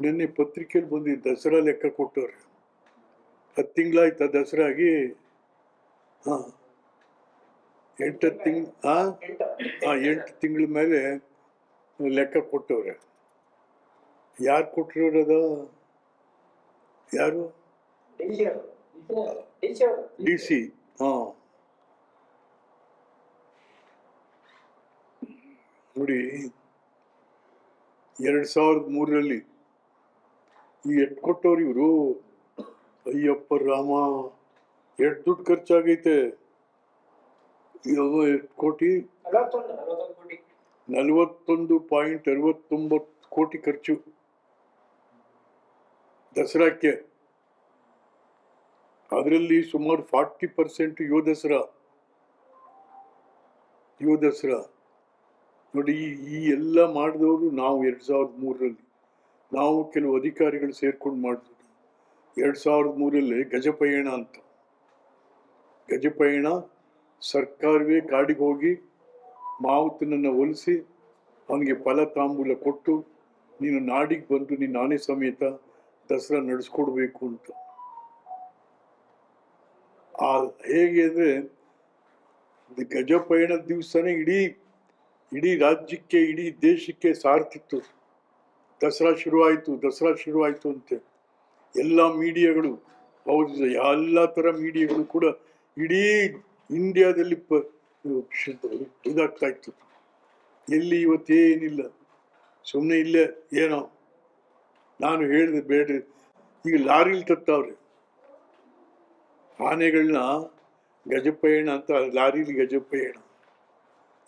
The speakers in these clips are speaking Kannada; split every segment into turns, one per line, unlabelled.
ನಿನ್ನೆ ಪತ್ರಿಕೆಯಲ್ಲಿ ಬಂದಿದ್ದು ದಸರಾ ಲೆಕ್ಕ ಕೊಟ್ಟವ್ರೆ. ಹತ್ತು ತಿಂಗಳಾಯ್ತ ದಸರಾ ಆಗಿ ಹಾಂ. ಎಂಟು ತಿಂಗ್ ಹಾಂ ಹಾಂ ಎಂಟು ತಿಂಗಳ ಮೇಲೆ ಲೆಕ್ಕ ಕೊಟ್ಟವ್ರೆ. ಯಾರು ಕೊಟ್ಟಿರೋದ ಯಾರು? D C. ಹಾಂ. ನೋಡಿ, ಎರಡು ಸಾವಿರದ ಮೂರರಲ್ಲಿ ಈ ಎಟ್ ಕೊಟ್ಟವ್ರು ಇವರು? ಅಯ್ಯಪ್ಪ ರಾಮ, ಎಷ್ಟು ದುಡ್ಡು ಖರ್ಚಾಗೈತೆ? ಎಷ್ಟು ಕೋಟಿ ನಲವತ್ತೊಂದು ಪಾಯಿಂಟ್ ಅರವತ್ತೊಂಬತ್ತು ಕೋಟಿ ಖರ್ಚು. ದಸರಾಕ್ಕೆ. ಅದರಲ್ಲಿ ಸುಮಾರು ಫಾರ್ಟಿ ಪರ್ಸೆಂಟ್ ಯುವ ದಸರಾ. ಯುವ ದಸರಾ. ನೋಡಿ, ಈ ಎಲ್ಲ ಮಾಡಿದವರು ನಾವು ಎರಡು ಸಾವಿರದ ಮೂರರಲ್ಲಿ. ನಾವು ಕೆಲವು ಅಧಿಕಾರಿಗಳು ಸೇರ್ಕೊಂಡು ಮಾಡಿದ್ವಿ. ಎರಡು ಸಾವಿರದ ಮೂರಲ್ಲಿ ಗಜಪಯಣ ಅಂತ. ಗಜಪಯಣ ಸರ್ಕಾರವೇ ಕಾಡಿಗೆ ಹೋಗಿ ಮಾವುತನನ್ನು ಒಲಿಸಿ ಅವನಿಗೆ ಫಲ ತಾಂಬೂಲ ಕೊಟ್ಟು, ನೀನು ನಾಡಿಗೆ ಬಂದು ನೀನು ಆನೆ ಸಮೇತ ದಸರಾ ನಡೆಸ್ಕೊಡ್ಬೇಕು ಅಂತ. ಆ ಹೇಗೆ ಅಂದರೆ ಗಜಪಯಣದ ದಿವಸನೇ ಇಡೀ ಇಡೀ ರಾಜ್ಯಕ್ಕೆ, ಇಡೀ ದೇಶಕ್ಕೆ ಸಾರ್ತಿತ್ತು. ದಸರಾ ಶುರುವಾಯಿತು ದಸರಾ ಶುರುವಾಯಿತು ಅಂತೆ. ಎಲ್ಲ ಮೀಡಿಯಾಗಳು, ಹೌದು, ಎಲ್ಲ ಥರ ಮೀಡಿಯಾಗಳು ಕೂಡ ಇಡೀ ಇಂಡಿಯಾದಲ್ಲಿ ಪ, ಇದಾಗ್ತಾ ಇತ್ತು. ಎಲ್ಲಿ ಇವತ್ತೇನಿಲ್ಲ ಸುಮ್ಮನೆ ಇಲ್ಲೇ ಏನೋ. ನಾನು ಹೇಳಿದೆ ಬೇಡ. ಈಗ ಲಾರಿಲಿ ತತ್ತವ್ರೆ. ಆನೆಗಳನ್ನ ಗಜಪಯಣ ಅಂತ ಲಾರಿಲಿ ಗಜಪಯಣ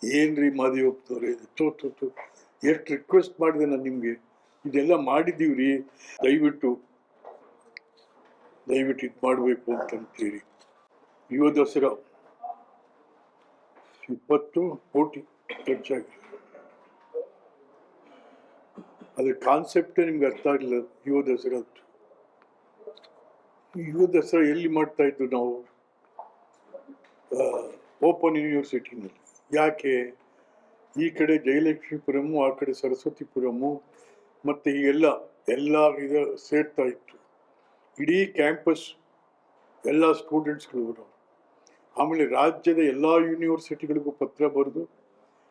ಏನ್ರಿ ಮಾದಿ ಹೋಗ್ತವ್ರೆ ತೋ ತೋ ತೋ ಎಷ್ಟು ರಿಕ್ವೆಸ್ಟ್ ಮಾಡಿದೆ ನಾನು ನಿಮಗೆ? ಇದೆಲ್ಲ ಮಾಡಿದ್ದೀವ್ರಿ? ದಯವಿಟ್ಟು ದಯವಿಟ್ಟು ಇದು ಮಾಡಬೇಕು ಅಂತಂತೀರಿ ಯುವ ದಸರಾ. ಇಪ್ಪತ್ತು ಕೋಟಿ ಖರ್ಚಾಗಿದೆ. ಅದ್ರ ಕಾನ್ಸೆಪ್ಟೇ ನಿಮ್ಗೆ ಅರ್ಥ ಆಗಲಿಲ್ಲ, ಯುವ ದಸರಾ. ಯುವ ದಸರಾ ಎಲ್ಲಿ ಮಾಡ್ತಾ ಇದ್ದು ನಾವು? ಓಪನ್ ಯೂನಿವರ್ಸಿಟಿನಲ್ಲಿ ಯಾಕೆ? ಈ ಕಡೆ ಜಯಲಕ್ಷ್ಮೀಪುರಮು, ಆ ಕಡೆ ಸರಸ್ವತಿಪುರಮು ಮತ್ತು ಹೀಗೆಲ್ಲ ಎಲ್ಲ ಇದು ಸೇರ್ತಾ ಇತ್ತು. ಇಡೀ ಕ್ಯಾಂಪಸ್ ಎಲ್ಲ ಸ್ಟೂಡೆಂಟ್ಸ್ಗಳು ಆಮೇಲೆ ರಾಜ್ಯದ ಎಲ್ಲ ಯೂನಿವರ್ಸಿಟಿಗಳಿಗೂ ಪತ್ರ ಬರೆದು,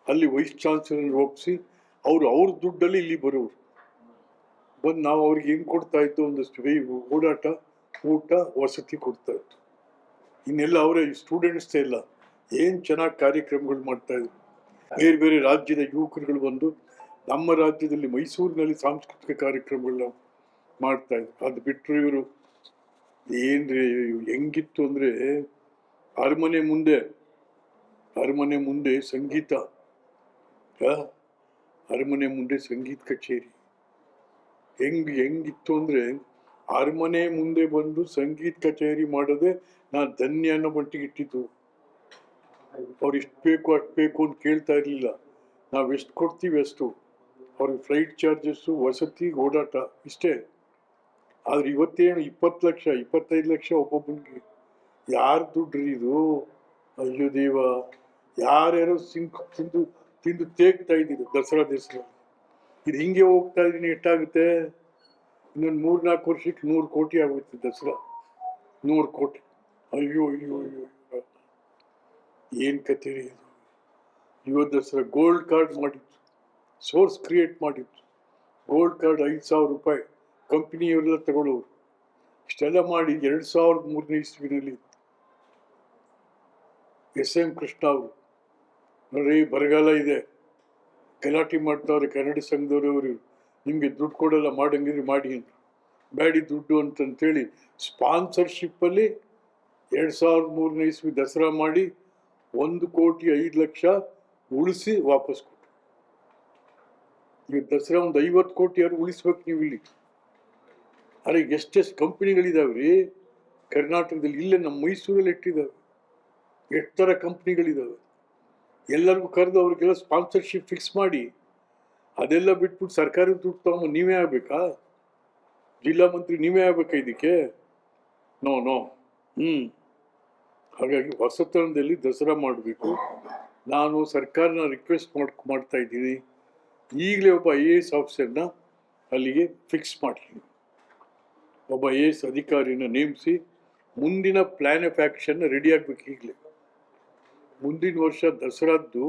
ಅಲ್ಲಿ ವೈಸ್ ಚಾನ್ಸಲರ್ ಒಪ್ಪಿಸಿ ಅವರು ಅವ್ರ ದುಡ್ಡಲ್ಲಿ ಇಲ್ಲಿ ಬರೋರು. ಬಂದು ನಾವು ಅವ್ರಿಗೆ ಹೆಂಗೆ ಕೊಡ್ತಾ ಇತ್ತು ಒಂದಷ್ಟು ಓಡಾಟ, ಊಟ, ವಸತಿ ಕೊಡ್ತಾ ಇತ್ತು. ಇನ್ನೆಲ್ಲ ಅವರೇ ಸ್ಟೂಡೆಂಟ್ಸ್ ಇಲ್ಲ ಏನು ಚೆನ್ನಾಗಿ ಕಾರ್ಯಕ್ರಮಗಳು ಮಾಡ್ತಾ ಇದ್ರು. ಬೇರೆ ಬೇರೆ ರಾಜ್ಯದ ಯುವಕರುಗಳು ಬಂದು ನಮ್ಮ ರಾಜ್ಯದಲ್ಲಿ ಮೈಸೂರಿನಲ್ಲಿ ಸಾಂಸ್ಕೃತಿಕ ಕಾರ್ಯಕ್ರಮಗಳನ್ನ ಮಾಡ್ತಾ ಇದ್ರು. ಅದು ಬಿಟ್ಟರು ಇವರು ಏನ್ರಿ ಹೆಂಗಿತ್ತು ಅಂದರೆ ಅರಮನೆ ಮುಂದೆ ಅರಮನೆ ಮುಂದೆ ಸಂಗೀತ ಅರಮನೆ ಮುಂದೆ ಸಂಗೀತ ಕಚೇರಿ. ಹೆಂಗ್, ಹೆಂಗಿತ್ತು ಅಂದ್ರೆ ಅರಮನೆ ಮುಂದೆ ಬಂದು ಸಂಗೀತ ಕಚೇರಿ ಮಾಡೋದೆ ನಾ ಧನ್ಯ ಅನ್ನೋ ಮಟ್ಟಿಗೆ ಇಟ್ಟಿದ್ದು. ಅವ್ರು ಇಷ್ಟು ಬೇಕು, ಅಷ್ಟು ಬೇಕು ಅಂತ ಕೇಳ್ತಾ ಇರಲಿಲ್ಲ. ನಾವು ಎಷ್ಟು ಕೊಡ್ತೀವಿ ಅಷ್ಟು. ಅವ್ರಿಗೆ ಫ್ಲೈಟ್ ಚಾರ್ಜಸ್ಸು ವಸತಿ ಓಡಾಟ ಇಷ್ಟೇ. ಆದರೆ ಇವತ್ತೇನು ಇಪ್ಪತ್ತು ಲಕ್ಷ, ಇಪ್ಪತ್ತೈದು ಲಕ್ಷ ಒಬ್ಬೊಬ್ಬನಿಗೆ ಯಾರು ದುಡ್ಡ್ರಿ ಇದು? ಅಯ್ಯೋ ದೇವ, ಯಾರ್ಯಾರೋ ಸಿಂಕ್ ತಿಂದು ತಿಂದು ತೇಗ್ತಾ ಇದ್ದೀರಿ ದಸರಾ ದಸರಾ ಇದು ಹಿಂಗೆ ಹೋಗ್ತಾ ಇದ್ದೀನಿ, ಎಷ್ಟಾಗುತ್ತೆ? ಇನ್ನೊಂದು ಮೂರು ನಾಲ್ಕು ವರ್ಷಕ್ಕೆ ನೂರು ಕೋಟಿ ಆಗುತ್ತೆ ದಸರಾ. ನೂರು ಕೋಟಿ. ಅಯ್ಯೋ ಅಯ್ಯೋ ಅಯ್ಯೋ ಏನು ಕಥೆ ರೀ ಇದು? ಇವತ್ತು ದಸರಾ ಗೋಲ್ಡ್ ಕಾರ್ಡ್ ಮಾಡಿತ್ತು ಸೋರ್ಸ್ ಕ್ರಿಯೇಟ್ ಮಾಡಿದ್ರು. ಗೋಲ್ಡ್ ಕಾರ್ಡ್ ಐದು ಸಾವಿರ ರೂಪಾಯಿ ಕಂಪ್ನಿಯವರೆಲ್ಲ ತಗೊಳ್ಳೋರು. ಇಷ್ಟೆಲ್ಲ ಮಾಡಿ ಎರಡು ಸಾವಿರದ ಮೂರನೇ ಇಸ್ವಿನಲ್ಲಿ ಎಸ್ ಎಂ ಕೃಷ್ಣ ಅವರು. ನೋಡ್ರಿ ಬರಗಾಲ ಇದೆ. ಗಲಾಟೆ ಮಾಡ್ತಾವ್ರೆ ಕನ್ನಡ ಸಂಘದವರು ನಿಮಗೆ ದುಡ್ಡು ಕೊಡಲ್ಲ, ಮಾಡಂಗಿದ್ರೆ ಮಾಡಿ ಅಂತ ಬ್ಯಾಡಿ ದುಡ್ಡು ಅಂತಂತೇಳಿ ಸ್ಪಾನ್ಸರ್ಶಿಪ್ಪಲ್ಲಿ ಎರಡು ಸಾವಿರದ ಮೂರನೇ ಇಸ್ವಿ ದಸರಾ ಮಾಡಿ ಒಂದು ಕೋಟಿ ಐದು ಲಕ್ಷ ಉಳಿಸಿ ವಾಪಸ್ ಕೊಟ್ಟರು ಈಗ ದಸರಾ ಒಂದು ಐವತ್ತು ಕೋಟಿ ಅವ್ರು ಉಳಿಸ್ಬೇಕು ನೀವು ಇಲ್ಲಿ. ಅರೆ ಎಷ್ಟೆಷ್ಟು ಕಂಪ್ನಿಗಳಿದಾವೆ ರೀ ಕರ್ನಾಟಕದಲ್ಲಿ ಇಲ್ಲೇ ನಮ್ಮ ಮೈಸೂರಲ್ಲಿ ಇಟ್ಟಿದ್ದಾವೆ ಎಷ್ಟು ಥರ ಕಂಪ್ನಿಗಳಿದಾವೆ. ಎಲ್ಲರಿಗೂ ಕರೆದು ಅವ್ರಿಗೆಲ್ಲ ಸ್ಪಾನ್ಸರ್ಶಿಪ್ ಫಿಕ್ಸ್ ಮಾಡಿ, ಅದೆಲ್ಲ ಬಿಟ್ಬಿಟ್ಟು ಸರ್ಕಾರಿ ದುಡ್ಡು ತಗೊಂಡು ನೀವೇ ಆಗ್ಬೇಕಾ? ಜಿಲ್ಲಾ ಮಂತ್ರಿ ನೀವೇ ಆಗ್ಬೇಕಾ ಇದಕ್ಕೆ? ನೋ ನೋ ಹ್ಞೂ ಹಾಗಾಗಿ ಹೊಸತನದಲ್ಲಿ ದಸರಾ ಮಾಡಬೇಕು. ನಾನು ಸರ್ಕಾರನ ರಿಕ್ವೆಸ್ಟ್ ಮಾಡ್ ಮಾಡ್ತಾ ಇದ್ದೀನಿ. ಈಗಲೇ ಒಬ್ಬ ಐ ಎ ಎಸ್ ಆಫೀಸರ್ನ ಅಲ್ಲಿಗೆ ಫಿಕ್ಸ್ ಮಾಡಿ ಒಬ್ಬ ಐ ಎಸ್ ಅಧಿಕಾರಿನ ನೇಮಿಸಿ ಮುಂದಿನ ಪ್ಲ್ಯಾನ್ ಆಫ್ ಆ್ಯಕ್ಷನ್ ರೆಡಿ ಆಗಬೇಕು ಈಗಲೇ. ಮುಂದಿನ ವರ್ಷ ದಸರಾದ್ದು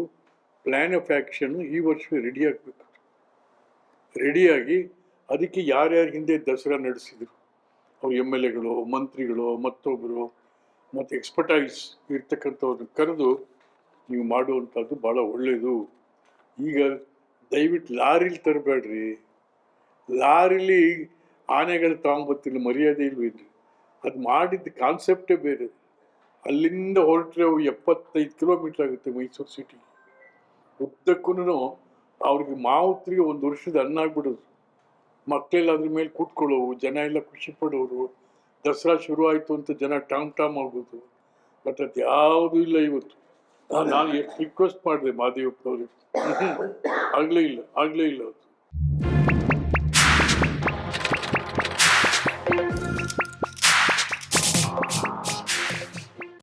ಪ್ಲ್ಯಾನ್ ಆಫ್ ಆ್ಯಕ್ಷನ್ನು ಈ ವರ್ಷವೇ ರೆಡಿ ಆಗಬೇಕು. ರೆಡಿಯಾಗಿ ಅದಕ್ಕೆ ಯಾರ್ಯಾರು ಹಿಂದೆ ದಸರಾ ನಡೆಸಿದರು. ಅವ್ರು ಎಂ ಎಲ್ ಎಗಳು ಮಂತ್ರಿಗಳು ಮತ್ತೊಬ್ಬರು ಮತ್ತು ಎಕ್ಸ್ಪರ್ಟೈಸ್ ಇರ್ತಕ್ಕಂಥವ್ರನ್ನ ಕರೆದು ನೀವು ಮಾಡುವಂಥದ್ದು ಭಾಳ ಒಳ್ಳೆಯದು ಈಗ ದಯವಿಟ್ಟು ಲಾರಿಲಿ ತರಬೇಡ್ರಿ. ಲಾರಿಲಿ ಆನೆಗಳು ತಗೊಂಬತ್ತಿಲ್ಲ ಮರ್ಯಾದೆ ಇಲ್ವೇನ್ರಿ ಅದು ಮಾಡಿದ ಕಾನ್ಸೆಪ್ಟೇ ಬೇರೆ. ಅಲ್ಲಿಂದ ಹೊರಟ್ರೆ ಅವು ಎಪ್ಪತ್ತೈದು ಕಿಲೋಮೀಟರ್ ಆಗುತ್ತೆ ಮೈಸೂರು ಸಿಟಿ ಉದ್ದಕ್ಕೂ ಅವ್ರಿಗೆ ಮಾವುತ್ರಿಗೆ ಒಂದು ವರ್ಷದ ಅನ್ನ ಆಗ್ಬಿಡೋದು. ಮಕ್ಕಳೆಲ್ಲ ಅದ್ರ ಮೇಲೆ ಕೂತ್ಕೊಳ್ಳೋವು ಜನ ಎಲ್ಲ ಖುಷಿ ಪಡೋರು. ದಸರಾ ಶುರು ಆಯಿತು ಅಂತ ಜನ ಟಾಮ್ ಟಾಮ್ ಆಗೋದು. ಬಟ್ ಅದು ಯಾವುದೂ ಇಲ್ಲ ಇವತ್ತು. ನಾನು- ಎಷ್ಟು ರಿಕ್ವೆಸ್ಟ್ ಮಾಡಿದೆ ಮಾದೇವಪ್ಪ ಪ್ರಾಜೆಕ್ಟ್ ಆಗಲೇ ಇಲ್ಲ ಆಗಲೇ ಇಲ್ಲ ಅದು.